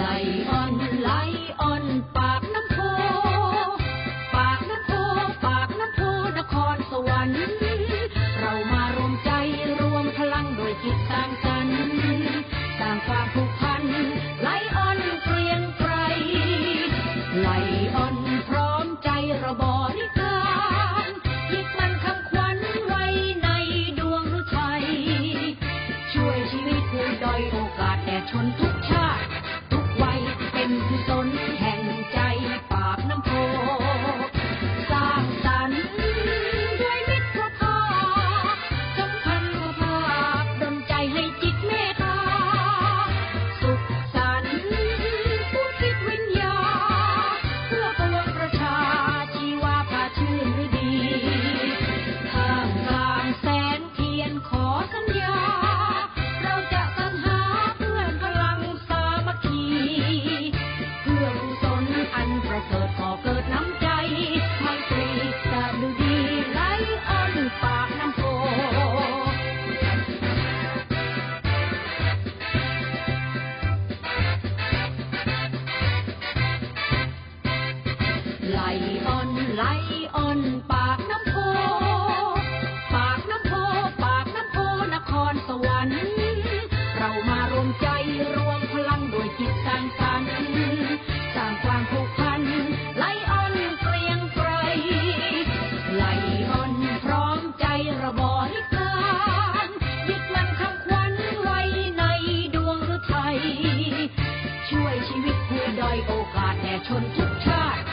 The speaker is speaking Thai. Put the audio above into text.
ไหลอ่อนไหลอ่อนปากน้ำโพ ปากน้ำโพ ปากน้ำโพนครสวรรค์ เรามารวมใจรวมพลังโดยจิตสร้างสรรค์สร้างความผูกพันไหลอ่อนเกรียงไกไหลอ่อนพร้อมใจระบริการยิบมันคำขวัญไว้ในดวงฤทัช่วยชีวิตผู้ดยโอกาสแด่ชนทุกชาติ กุศล เกิดก็เกิดน้ำใจ ไม่ตรีจะดูดีไหลอ้นปากน้ำโพไหลอ้นไหลอ้นปากน้ำโพปากน้ำโพปากน้ำโพนครสวรรค์เรามารวมใจ ช่วยชีวิตผู้ด้อยโอกาสแก่ชนทุกชาติ